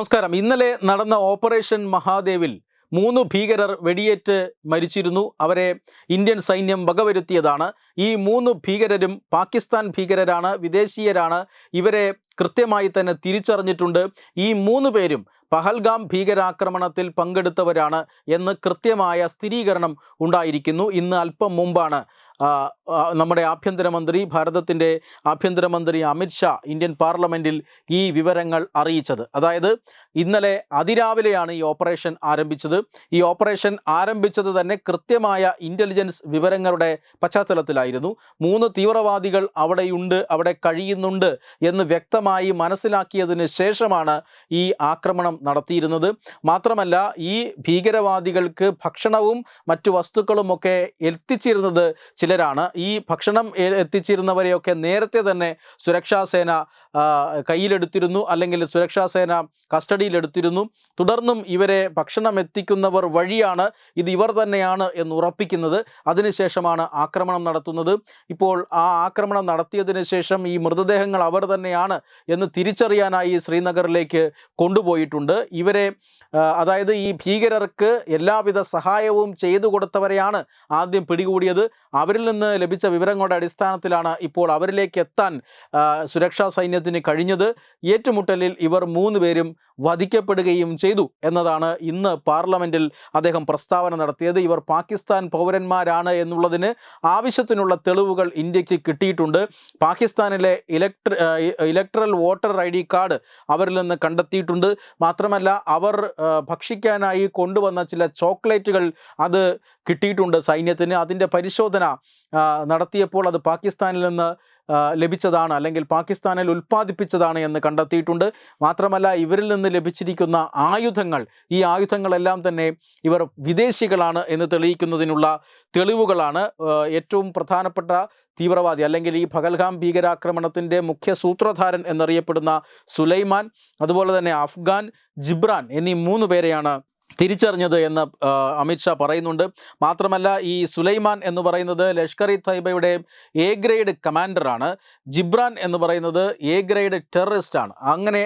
നമസ്കാരം. ഇന്നലെ നടന്ന ഓപ്പറേഷൻ മഹാദേവിൽ മൂന്ന് ഭീകരർ വെടിയേറ്റ് മരിച്ചിരുന്നു. അവരെ ഇന്ത്യൻ സൈന്യം വകവരുത്തിയതാണ്. ഈ മൂന്ന് ഭീകരരും പാകിസ്ഥാൻ ഭീകരരാണ് വിദേശീയരാണ്. ഇവരെ കൃത്യമായി തന്നെ തിരിച്ചറിഞ്ഞിട്ടുണ്ട്. ഈ മൂന്ന് പേരും പഹൽഗാം ഭീകരാക്രമണത്തിൽ പങ്കെടുത്തവരാണ് എന്ന് കൃത്യമായ സ്ഥിരീകരണം ഉണ്ടായിരിക്കുന്നു. ഇന്ന് അല്പം മുമ്പാണ് നമ്മുടെ ആഭ്യന്തരമന്ത്രി ഭാരതത്തിന്റെ ആഭ്യന്തരമന്ത്രി അമിത്ഷാ ഇന്ത്യൻ പാർലമെന്റിൽ ഈ വിവരങ്ങൾ അറിയിച്ചത്. അതായത് ഇന്നലെ അതിരാവിലെയാണ് ഈ ഓപ്പറേഷൻ ആരംഭിച്ചത്. ഈ ഓപ്പറേഷൻ ആരംഭിച്ചത് തന്നെ കൃത്യമായ ഇന്റലിജൻസ് വിവരങ്ങളുടെ പശ്ചാത്തലത്തിലായിരുന്നു. മൂന്ന് തീവ്രവാദികൾ അവിടെയുണ്ട് അവിടെ കഴിയുന്നുണ്ട് എന്ന് വ്യക്തമായി മനസ്സിലാക്കിയതിന് ശേഷമാണ് ഈ ആക്രമണം നടത്തിയിരുന്നത്. മാത്രമല്ല ഈ ഭീകരവാദികൾക്ക് ഭക്ഷണവും മറ്റു വസ്തുക്കളുമൊക്കെ എത്തിച്ചിരുന്നത് ചിലരാണ്. ഈ ഭക്ഷണം എത്തിച്ചിരുന്നവരെയൊക്കെ നേരത്തെ തന്നെ സുരക്ഷാ സേന കയ്യിലെടുത്തിരുന്നു. അല്ലെങ്കിൽ സുരക്ഷാ സേന കസ്റ്റഡിയിലെടുത്തിരുന്നു. തുടർന്നും ഇവരെ ഭക്ഷണം എത്തിക്കുന്നവർ വഴിയാണ് ഇത് ഇവർ തന്നെയാണ് എന്ന് ഉറപ്പിക്കുന്നത്. അതിനുശേഷമാണ് ആക്രമണം നടത്തുന്നത്. ഇപ്പോൾ ആ ആക്രമണം നടത്തിയതിന് ശേഷം ഈ മൃതദേഹങ്ങൾ അവർ തന്നെയാണ് എന്ന് തിരിച്ചറിയാനായി ശ്രീനഗറിലേക്ക് കൊണ്ടുപോയിട്ടുണ്ട്. ഇവരെ അതായത് ഈ ഭീകരർക്ക് എല്ലാവിധ സഹായവും ചെയ്തു കൊടുത്തവരെയാണ് ആദ്യം പിടികൂടിയത്. അവരിൽ നിന്ന് ലഭിച്ച വിവരങ്ങളുടെ അടിസ്ഥാനത്തിലാണ് ഇപ്പോൾ അവരിലേക്ക് എത്താൻ സുരക്ഷാ സൈന്യത്തിന് കഴിഞ്ഞത്. ഏറ്റുമുട്ടലിൽ ഇവർ മൂന്ന് പേരും വധിക്കപ്പെടുകയും ചെയ്തു എന്നതാണ് ഇന്ന് പാർലമെന്റിൽ അദ്ദേഹം പ്രസ്താവന നടത്തിയത്. ഇവർ പാകിസ്ഥാൻ പൗരന്മാരാണ് എന്നുള്ളതിന് ആവശ്യത്തിനുള്ള തെളിവുകൾ ഇന്ത്യയ്ക്ക് കിട്ടിയിട്ടുണ്ട്. പാകിസ്ഥാനിലെ ഇലക്ട്ര ഇലക്ട്രൽ വോട്ടർ ഐ കാർഡ് അവരിൽ നിന്ന് കണ്ടെത്തിയിട്ടുണ്ട്. മാത്രമല്ല അവർ ഭക്ഷിക്കാനായി കൊണ്ടുവന്ന ചില ചോക്ലേറ്റുകൾ അത് കിട്ടിയിട്ടുണ്ട് സൈന്യത്തിന്. അതിന്റെ പരിശോധന നടത്തിയപ്പോൾ അത് പാകിസ്ഥാനിൽ നിന്ന് ലഭിച്ചതാണ് അല്ലെങ്കിൽ പാകിസ്ഥാനിൽ ഉൽപ്പാദിപ്പിച്ചതാണ് എന്ന് കണ്ടെത്തിയിട്ടുണ്ട്. മാത്രമല്ല ഇവരിൽ നിന്ന് ലഭിച്ചിരിക്കുന്ന ആയുധങ്ങൾ ഈ ആയുധങ്ങളെല്ലാം തന്നെ ഇവർ വിദേശികളാണ് എന്ന് തെളിയിക്കുന്നതിനുള്ള തെളിവുകളാണ്. ഏറ്റവും പ്രധാനപ്പെട്ട തീവ്രവാദി അല്ലെങ്കിൽ ഈ ഭഗൽഗാം ഭീകരാക്രമണത്തിന്റെ മുഖ്യ സൂത്രധാരൻ എന്നറിയപ്പെടുന്ന സുലൈമാൻ അതുപോലെ തന്നെ അഫ്ഗാൻ ജിബ്രാൻ എന്നീ മൂന്ന് പേരെയാണ് തിരിച്ചറിഞ്ഞത് എന്ന് അമിത്ഷാ പറയുന്നുണ്ട്. മാത്രമല്ല ഈ സുലൈമാൻ എന്ന് പറയുന്നത് ലഷ്കർ ഇ തൈബയുടെ എ ഗ്രേഡ് കമാൻഡറാണ്. ജിബ്രാൻ എന്ന് പറയുന്നത് എ ഗ്രേഡ് ടെററിസ്റ്റാണ്. അങ്ങനെ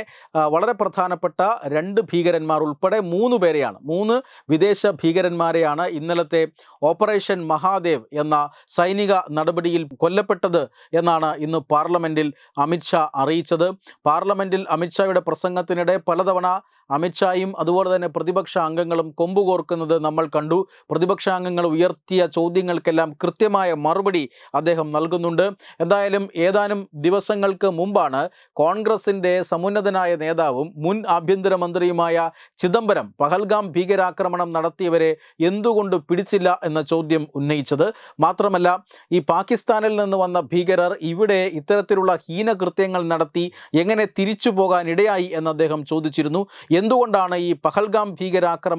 വളരെ പ്രധാനപ്പെട്ട രണ്ട് ഭീകരന്മാർ ഉൾപ്പെടെ മൂന്ന് പേരെയാണ്. മൂന്ന് വിദേശ ഭീകരന്മാരെയാണ് ഇന്നലത്തെ ഓപ്പറേഷൻ മഹാദേവ് എന്ന സൈനിക നടപടിയിൽ കൊല്ലപ്പെട്ടത് എന്നാണ് ഇന്ന് പാർലമെന്റിൽ അമിത്ഷാ അറിയിച്ചത്. പാർലമെന്റിൽ അമിത്ഷായുടെ പ്രസംഗത്തിനിടെ പലതവണ അമിത്ഷായും അതുപോലെ തന്നെ പ്രതിപക്ഷ അംഗങ്ങളും കൊമ്പുകോർക്കുന്നത് നമ്മൾ കണ്ടു. പ്രതിപക്ഷ അംഗങ്ങൾ ഉയർത്തിയ ചോദ്യങ്ങൾക്കെല്ലാം കൃത്യമായ മറുപടി അദ്ദേഹം നൽകുന്നുണ്ട്. എന്തായാലും ഏതാനും ദിവസങ്ങൾക്ക് മുമ്പാണ് കോൺഗ്രസിന്റെ സമുന്നതനായ നേതാവും മുൻ ആഭ്യന്തരമന്ത്രിയുമായ ചിദംബരം പഹൽഗാം ഭീകരാക്രമണം നടത്തിയവരെ എന്തുകൊണ്ട് പിടിച്ചില്ല എന്ന ചോദ്യം ഉന്നയിച്ചത്. മാത്രമല്ല ഈ പാകിസ്ഥാനിൽ നിന്ന് വന്ന ഭീകരർ ഇവിടെ ഇത്തരത്തിലുള്ള ഹീനകൃത്യങ്ങൾ നടത്തി എങ്ങനെ തിരിച്ചു പോകാൻ ഇടയായി എന്ന് അദ്ദേഹം ചോദിച്ചിരുന്നു. എന്തുകൊണ്ടാണ് ഈ പഹൽഗാം ഭീകരാക്രമണം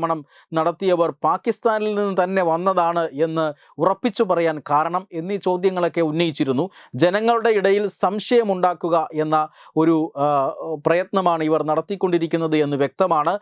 നടത്തിയവർ പാകിസ്ഥാനിൽ നിന്ന് തന്നെ വന്നതാണ് എന്ന് ഉറപ്പിച്ചു പറയാൻ കാരണം എന്നീ ചോദ്യങ്ങളൊക്കെ ഉന്നയിച്ചിരുന്നു. ജനങ്ങളുടെ ഇടയിൽ സംശയമുണ്ടാക്കുക എന്ന ഒരു പ്രയത്നമാണ് ഇവർ നടത്തിക്കൊണ്ടിരിക്കുന്നത് എന്ന് വ്യക്തമാണ്.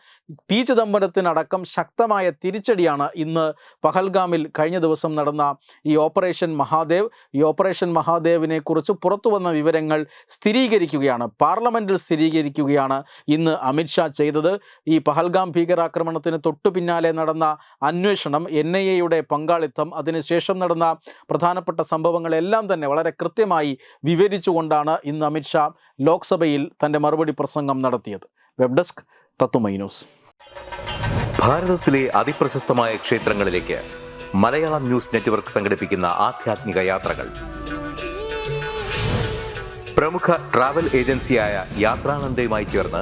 പി ചിദംബരത്തിനടക്കം ശക്തമായ തിരിച്ചടിയാണ് ഇന്ന് പഹൽഗാമിൽ കഴിഞ്ഞ ദിവസം നടന്ന ഈ ഓപ്പറേഷൻ മഹാദേവ്. ഈ ഓപ്പറേഷൻ മഹാദേവിനെ കുറിച്ച് പുറത്തു വന്ന വിവരങ്ങൾ സ്ഥിരീകരിക്കുകയാണ്. പാർലമെന്റിൽ സ്ഥിരീകരിക്കുകയാണ് ഇന്ന് അമിത്ഷാ ചെയ്തത്. ഈ പഹൽഗാം ഭീകരാക്രമണത്തിന് തൊട്ടു പിന്നാലെ നടന്ന അന്വേഷണം എൻ ഐ എയുടെ പങ്കാളിത്തം അതിനുശേഷം നടന്ന പ്രധാനപ്പെട്ട സംഭവങ്ങളെല്ലാം തന്നെ വളരെ കൃത്യമായി വിവരിച്ചുകൊണ്ടാണ് ഇന്ന് അമിത്ഷാ ലോക്സഭയിൽ തന്റെ മറുപടി പ്രസംഗം നടത്തിയത്. വെബ് ഡെസ്ക് തത്തുമൈ ന്യൂസ്. ഭാരതത്തിലെ അതിപ്രശസ്തമായ ക്ഷേത്രങ്ങളിലേക്ക് മലയാളം ന്യൂസ് നെറ്റ്വർക്ക് സംഘടിപ്പിക്കുന്ന ആധ്യാത്മിക യാത്രകൾ. പ്രമുഖ ട്രാവൽ ഏജൻസിയായ യാത്രാനന്ദയുമായി ചേർന്ന്